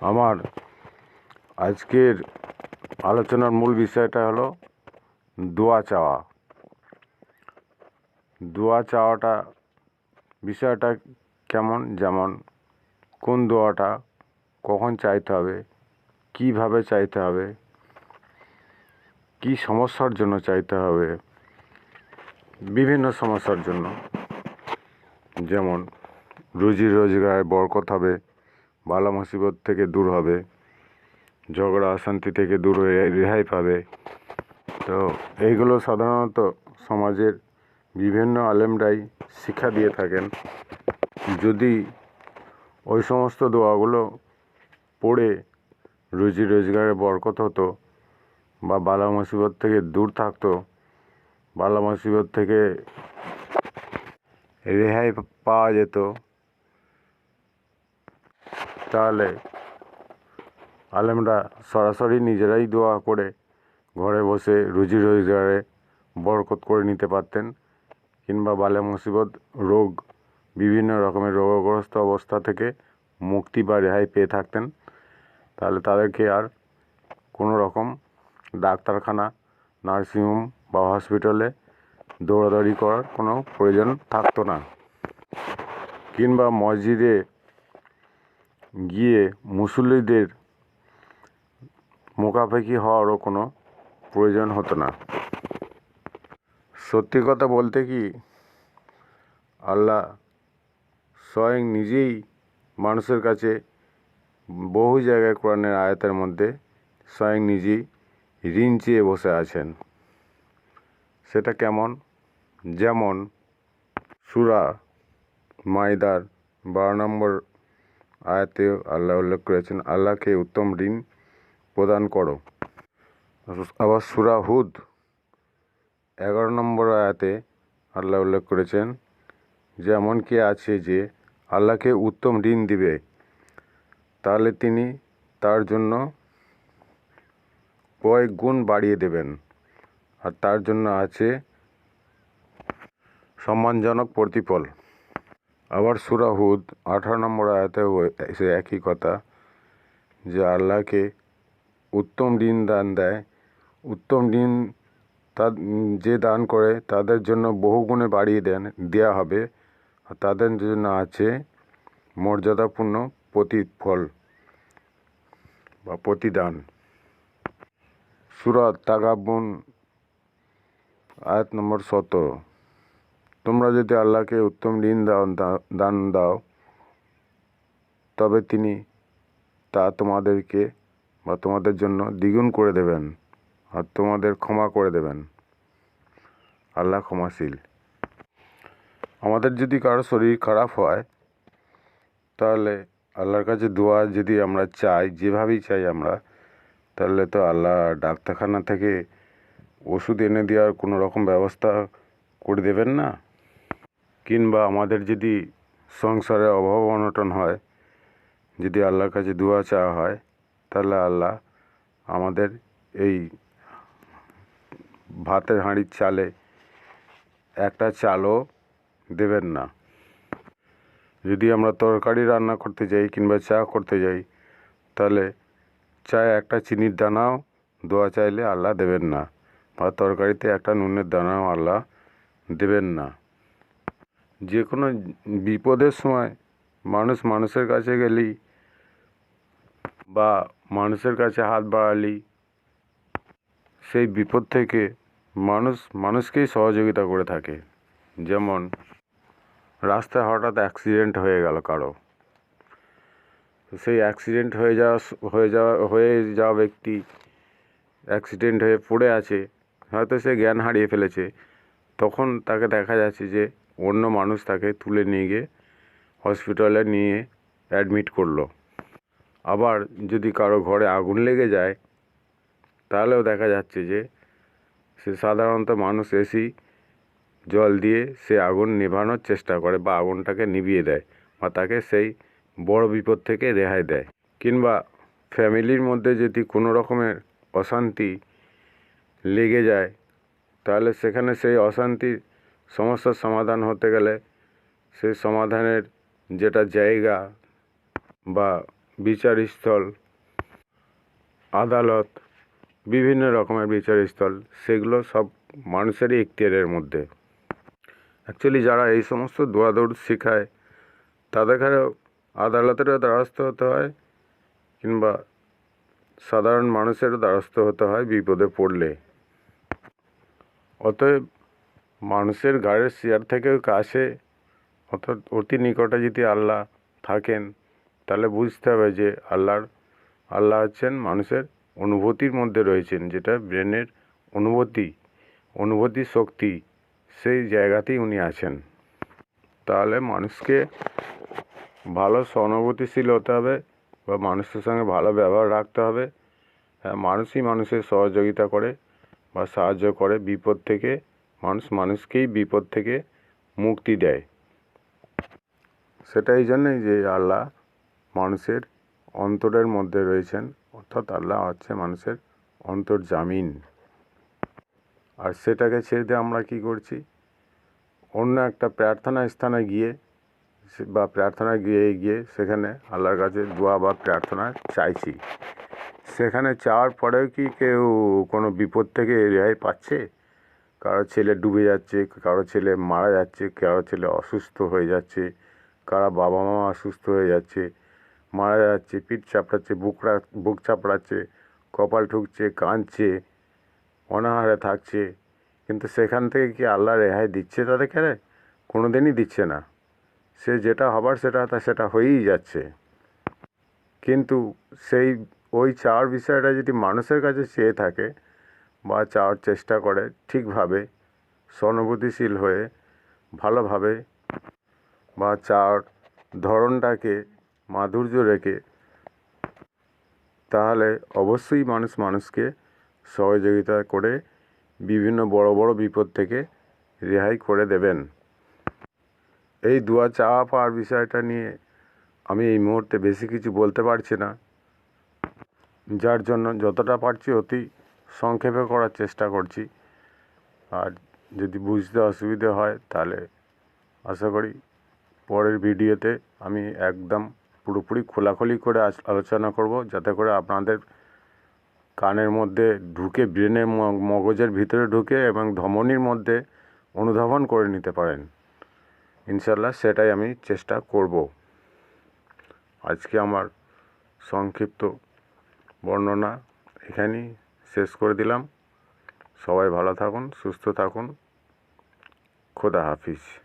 আমার আজকের আলোচনার মূল বিষয়টা হলো দোয়া চাওয়া। দোয়া চাওয়াটা বিষয়টা কেমন, যেমন কোন দোয়াটা, কখন চাইতে হবে, কীভাবে চাইতে হবে, কী সমস্যার জন্য চাইতে হবে, বিভিন্ন সমস্যার জন্য। যেমন রুজি রোজগার বরকত হবে বালা মুসিবত থেকে দূর হবে, ঝগড়া অশান্তি থেকে দূর হয়ে রেহাই পাবে। তো এইগুলো সাধারণত সমাজের বিভিন্ন আলেমরাই শিক্ষা দিয়ে থাকেন। যদি ওই সমস্ত দোয়াগুলো পড়ে রুজি রোজগারে বরকত হতো বা বালা মুসিবত থেকে দূর থাকতো, বালা মুসিবত থেকে রেহাই পাওয়া যেত তাহলে আলেমরা সরাসরি নিজেরাই দোয়া করে ঘরে বসে রুজি রোজগারে বরকত করে নিতে পারতেন কিংবা বালে মুসিবত, রোগ, বিভিন্ন রকমের রোগগ্রস্ত অবস্থা থেকে মুক্তি বা রেহাই পেয়ে থাকতেন। তাহলে তাদেরকে আর কোনো রকম ডাক্তারখানা, নার্সিংহোম বা হসপিটালে দৌড়াদৌড়ি করার কোনো প্রয়োজন থাকতো না। কিংবা মসজিদে গিয়ে মুসল্লিদের মোকাফেকি হওয়ারও কোনো প্রয়োজন হতো না। সত্যি কথা বলতে কি, আল্লাহ স্বয়ং নিজেই মানুষের কাছে বহু জায়গায় কোরআনের আয়াতের মধ্যে স্বয়ং নিজেই ঋণ চেয়ে বসে আছেন। সেটা কেমন? যেমন সুরা মাইদার বারো নম্বর আয়াতে আল্লাহ উল্লেখ করেছেন, আল্লাহকে উত্তম ঋণ প্রদান করো। আবার সূরা হুদ, এগারো নম্বর আয়াতে আল্লাহ উল্লেখ করেছেন যে এমন কে আছে যে আল্লাহকে উত্তম ঋণ দিবে, তাহলে তিনি তার জন্য কয়েক গুণ বাড়িয়ে দেবেন। আর তার জন্য আছে সম্মানজনক প্রতিফল। আবার সুরাহুদ আঠারো নম্বর আয়াতেও সে একই কথা, যে আল্লাহকে উত্তম ঋণ দান দেয়। উত্তম ঋণ তা, যে দান করে, তাদের জন্য বহু গুণে বাড়িয়ে দেন দেওয়া হবে। আর তাদের জন্য আছে মর্যাদাপূর্ণ প্রতিফল বা প্রতিদান। সুরাত তাগাবুন, আয়াত নম্বর সতেরো। তোমরা যদি আল্লাহকে উত্তম ঋণ দাও দান দাও, তবে তিনি তা তোমাদেরকে বা তোমাদের জন্য দ্বিগুণ করে দেবেন আর তোমাদের ক্ষমা করে দেবেন। আল্লাহ ক্ষমাশীল। আমাদের যদি কারও শরীর খারাপ হয়, তাহলে আল্লাহর কাছে দোয়া যদি আমরা চাই, যেভাবেই চাই আমরা, তাহলে তো আল্লাহ ডাক্তারখানা থেকে ওষুধ এনে দেওয়ার কোনো রকম ব্যবস্থা করে দেবেন না? কিংবা আমাদের যদি সংসারে অভাব অনটন হয়, যদি আল্লাহর কাছে দোয়া চাওয়া হয়, তাহলে আল্লাহ আমাদের এই ভাতের হাঁড়ির চালে একটা চালও দেবেন না। যদি আমরা তরকারি রান্না করতে যাই কিংবা চা করতে যাই, তাহলে চায় একটা চিনির দানাও দোয়া চাইলে আল্লাহ দেবেন না বা তরকারিতে একটা নুনের দানাও আল্লাহ দেবেন না। যে কোনো বিপদের সময় মানুষ মানুষের কাছে গেলেই বা মানুষের কাছে হাত বাড়ালেই সেই বিপদ থেকে মানুষ মানুষকেই সহযোগিতা করে থাকে। যেমন রাস্তায় হঠাৎ অ্যাক্সিডেন্ট হয়ে গেল কারও। সেই অ্যাক্সিডেন্ট হয়ে যাওয়া হয়ে যাওয়া হয়ে যাওয়া ব্যক্তি অ্যাক্সিডেন্ট হয়ে পড়ে আছে, হয়তো সে জ্ঞান হারিয়ে ফেলেছে। তখন তাকে দেখা যাচ্ছে যে অন্য মানুষ তাকে তুলে নিয়ে গিয়ে হসপিটালে নিয়ে অ্যাডমিট করল। আবার যদি কারও ঘরে আগুন লেগে যায়, তাহলেও দেখা যাচ্ছে যে সে সাধারণত মানুষ এসেই জল দিয়ে সে আগুন নেভানোর চেষ্টা করে বা আগুনটাকে নিভিয়ে দেয় বা তাকে সেই বড় বিপদ থেকে রেহাই দেয়। কিংবা ফ্যামিলির মধ্যে যদি কোনো রকমের অশান্তি লেগে যায়, তাহলে সেখানে সেই অশান্তির সমস্যার সমাধান হতে গেলে সেই সমাধানের যেটা জায়গা বা বিচারস্থল, আদালত, বিভিন্ন রকমের বিচারস্থল, সেগুলো সব মানুষেরই এখতিয়ারের মধ্যে। অ্যাকচুয়ালি যারা এই সমস্ত দৌড়াদৌড় শেখায় তাদেরও আদালতেরও দ্বারস্থ হতে হয় কিংবা সাধারণ মানুষেরও দ্বারস্থ হতে হয় বিপদে পড়লে। অতএব মানুষের গায়ের চেয়ার থেকেও কাছে অর্থাৎ অতি নিকটে যদি আল্লাহ থাকেন, তাহলে বুঝতে হবে যে আল্লাহর, আল্লাহ হচ্ছেন মানুষের অনুভূতির মধ্যে রয়েছেন, যেটা ব্রেনের অনুভূতি অনুভূতি শক্তি, সেই জায়গাতেই উনি আছেন। তাহলে মানুষকে ভালো সহানুভূতিশীল হতে হবে বা মানুষের সঙ্গে ভালো ব্যবহার রাখতে হবে। হ্যাঁ মানুষই মানুষের সহযোগিতা করে বা সাহায্য করে বিপদ থেকে মানুষ মানুষকেই বিপদ থেকে মুক্তি দেয়। সেটা এই জন্যই যে আল্লাহ মানুষের অন্তরের মধ্যে রয়েছেন, অর্থাৎ আল্লাহ হচ্ছে মানুষের অন্তর্জামিন। আর সেটাকে ছেড়ে দিয়ে আমরা কী করছি? অন্য একটা প্রার্থনা স্থানে গিয়ে বা প্রার্থনা গিয়ে গিয়ে সেখানে আল্লাহর কাছে দোয়া বা প্রার্থনা চাইছি। সেখানে চাওয়ার পরেও কি কেউ কোনো বিপদ থেকে রেহাই পাচ্ছে? কারও ছেলে ডুবে যাচ্ছে, কারও ছেলে মারা যাচ্ছে, কারও ছেলে অসুস্থ হয়ে যাচ্ছে, কারও বাবা মা অসুস্থ হয়ে যাচ্ছে, মারা যাচ্ছে, পিঠ চাপড়াচ্ছে বুকরা বুক চাপড়াচ্ছে, কপাল ঠুকছে, কাঁদছে, অনাহারে থাকছে। কিন্তু সেখান থেকে কি আল্লাহ রেহাই দিচ্ছে তাদেরকে রে কোনো দিনই দিচ্ছে না। সে যেটা হবার সেটা তা সেটা হয়েই যাচ্ছে। কিন্তু সেই, ওই চাওয়ার বিষয়টা যদি মানুষের কাছে চেয়ে থাকে বা চাওয়ার চেষ্টা করে ঠিকভাবে, সহানুভূতিশীল হয়ে ভালোভাবে বা চাওয়ার ধরনটাকে মাধুর্য রেখে, তাহলে অবশ্যই মানুষ মানুষকে সহযোগিতা করে বিভিন্ন বড় বড় বিপদ থেকে রেহাই করে দেবেন। এই দোয়া চাওয়া পাওয়ার বিষয়টা নিয়ে আমি এই মুহূর্তে বেশি কিছু বলতে পারছি না। যার জন্য যতটা পারছি অতি সংক্ষেপে করার চেষ্টা করছি। আর যদি বুঝতে অসুবিধে হয়, তাহলে আশা করি পরের ভিডিওতে আমি একদম পুরোপুরি খোলাখুলি করে আলোচনা করব, যাতে করে আপনাদের কানের মধ্যে ঢুকে ব্রেনের মগজের ভিতরে ঢুকে এবং ধমনির মধ্যে অনুধাবন করে নিতে পারেন। ইনশাল্লাহ সেটাই আমি চেষ্টা করব। আজকে আমার সংক্ষিপ্ত বর্ণনা এখানেই। শেষ করে দিলাম। সবাই ভালো থাকুন সুস্থ থাকুন। খোদা হাফিজ।